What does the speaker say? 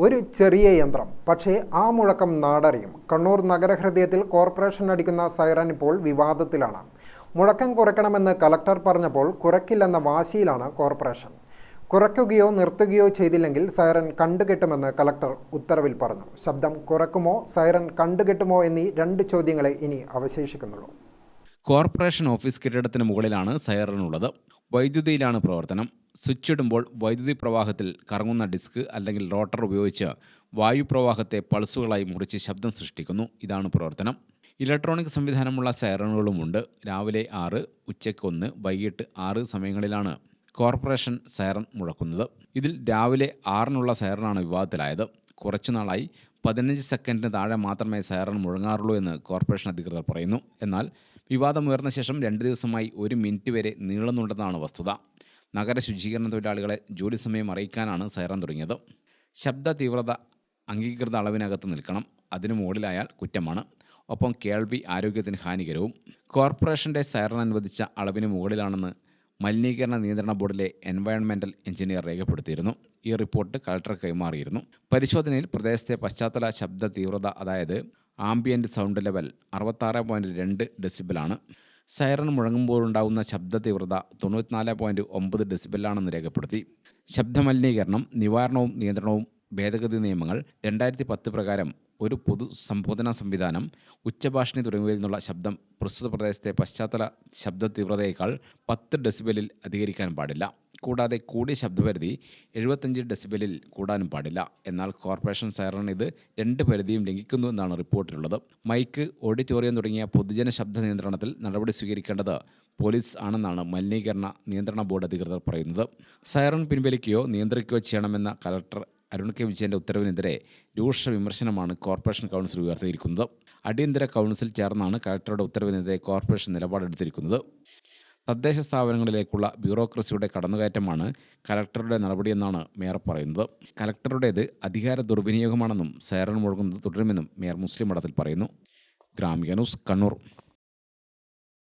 ഒരു ചെറിയ യന്ത്രം പക്ഷേ ആ മുഴക്കം നാടറിയും. കണ്ണൂർ നഗരഹൃദയത്തിൽ കോർപ്പറേഷൻ അടിക്കുന്ന സൈറൻ ഇപ്പോൾ വിവാദത്തിലാണ്. മുഴക്കം കുറയ്ക്കണമെന്ന് കലക്ടർ പറഞ്ഞപ്പോൾ കുറയ്ക്കില്ലെന്ന വാശിയിലാണ് കോർപ്പറേഷൻ. കുറയ്ക്കുകയോ നിർത്തുകയോ ചെയ്തില്ലെങ്കിൽ സൈറൻ കണ്ടുകെട്ടുമെന്ന് കലക്ടർ ഉത്തരവിൽ പറഞ്ഞു. ശബ്ദം കുറയ്ക്കുമോ സൈറൻ കണ്ടുകെട്ടുമോ എന്നീ രണ്ട് ചോദ്യങ്ങളെ ഇനി അവശേഷിക്കുന്നുള്ളൂ. കോർപ്പറേഷൻ ഓഫീസ് കെട്ടിടത്തിന് മുകളിലാണ് സൈറനുള്ളത്. വൈദ്യുതിയിലാണ് പ്രവർത്തനം. സ്വിച്ച് ഇടുമ്പോൾ വൈദ്യുതി പ്രവാഹത്തിൽ കറങ്ങുന്ന ഡിസ്ക് അല്ലെങ്കിൽ റോട്ടർ ഉപയോഗിച്ച് വായു പ്രവാഹത്തെ പൾസുകളായി മുറിച്ച് ശബ്ദം സൃഷ്ടിക്കുന്നു. ഇതാണ് പ്രവർത്തനം. ഇലക്ട്രോണിക് സംവിധാനമുള്ള സൈറണുകളുമുണ്ട് രാവിലെ ആറ് ഉച്ചയ്ക്ക് ഒന്ന് വൈകിട്ട് ആറ് സമയങ്ങളിലാണ് കോർപ്പറേഷൻ സൈറൺ മുഴക്കുന്നത്. ഇതിൽ രാവിലെ ആറിനുള്ള സൈറണാണ് വിവാദത്തിലായത്. കുറച്ചുനാളായി പതിനഞ്ച് സെക്കൻഡിന് താഴെ മാത്രമേ സൈറൺ മുഴങ്ങാറുള്ളൂ എന്ന് കോർപ്പറേഷൻ അധികൃതർ പറയുന്നു. എന്നാൽ വിവാദമുയർന്ന ശേഷം രണ്ട് ദിവസമായി ഒരു മിനിറ്റ് വരെ നീളുന്നുണ്ടെന്നാണ് വസ്തുത. നഗര ശുചീകരണ തൊഴിലാളികളെ ജോലി സമയം അറിയിക്കാനാണ് സൈറൺ തുടങ്ങിയത്. ശബ്ദ തീവ്രത അംഗീകൃത അളവിനകത്ത് നിൽക്കണം. അതിനു മുകളിലായാൽ കുറ്റമാണ്. ഒപ്പം കേൾവി ആരോഗ്യത്തിന് ഹാനികരവും. കോർപ്പറേഷന്റെ സൈറൺ അനുവദിച്ച അളവിന് മുകളിലാണെന്ന് മലിനീകരണ നിയന്ത്രണ ബോർഡിലെ എൻവയൺമെന്റൽ എഞ്ചിനീയർ രേഖപ്പെടുത്തിയിരുന്നു. ഈ റിപ്പോർട്ട് കളക്ടർ കൈമാറിയിരുന്നു. പരിശോധനയിൽ പ്രദേശത്തെ പശ്ചാത്തല ശബ്ദ തീവ്രത അതായത് ആംബിയന്റ് സൗണ്ട് ലെവൽ അറുപത്താറ് പോയിന്റ് രണ്ട് ഡെസിബിളാണ് സൈറൺ മുഴങ്ങുമ്പോഴുണ്ടാകുന്ന ശബ്ദ തീവ്രത തൊണ്ണൂറ്റിനാല് പോയിന്റ് ഒമ്പത് ഡെസിബിളാണെന്ന് രേഖപ്പെടുത്തി. ശബ്ദമലിനീകരണം നിവാരണവും നിയന്ത്രണവും ഭേദഗതി നിയമങ്ങൾ രണ്ടായിരത്തി പത്ത് പ്രകാരം ഒരു പൊതു സംബോധന സംവിധാനം ഉച്ചഭാഷണി തുടങ്ങിയവയിൽ നിന്നുള്ള ശബ്ദം പ്രസ്തുത പ്രദേശത്തെ പശ്ചാത്തല ശബ്ദ തീവ്രതയേക്കാൾ പത്ത് ഡെസിബലിൽ അധികരിക്കാൻ പാടില്ല. കൂടാതെ കൂടിയ ശബ്ദപരിധി എഴുപത്തഞ്ച് ഡെസിബലിൽ കൂടാനും പാടില്ല. എന്നാൽ കോർപ്പറേഷൻ സൈറൺ ഇത് രണ്ട് പരിധിയും ലംഘിക്കുന്നു എന്നാണ് റിപ്പോർട്ടിലുള്ളത്. മൈക്ക് ഓഡിറ്റോറിയം തുടങ്ങിയ പൊതുജന ശബ്ദ നിയന്ത്രണത്തിൽ നടപടി സ്വീകരിക്കേണ്ടത് പോലീസ് ആണെന്നാണ് മലിനീകരണ നിയന്ത്രണ ബോർഡ് അധികൃതർ പറയുന്നത്. സൈറൺ പിൻവലിക്കുകയോ നിയന്ത്രിക്കുകയോ ചെയ്യണമെന്ന കലക്ടർ അരുൺ കെ വിജയന്റെ ഉത്തരവിനെതിരെ രൂക്ഷ വിമർശനമാണ് കോർപ്പറേഷൻ കൗൺസിൽ ഉയർത്തിയിരിക്കുന്നത്. അടിയന്തര കൗൺസിൽ ചേർന്നാണ് കലക്ടറുടെ ഉത്തരവിനെതിരെ കോർപ്പറേഷൻ നിലപാടെടുത്തിരിക്കുന്നത്. തദ്ദേശ സ്ഥാപനങ്ങളിലേക്കുള്ള ബ്യൂറോക്രസിയുടെ കടന്നുകയറ്റമാണ് കലക്ടറുടെ നടപടിയെന്നാണ് മേയർ പറയുന്നത്. കലക്ടറുടേത് അധികാര ദുർവിനിയോഗമാണെന്നും സൈറൺ മുഴങ്ങുന്നത് തുടരുമെന്നും മേയർ മുസ്ലിം മഠത്തിൽ പറയുന്നു. ഗ്രാമിക ന്യൂസ് കണ്ണൂർ.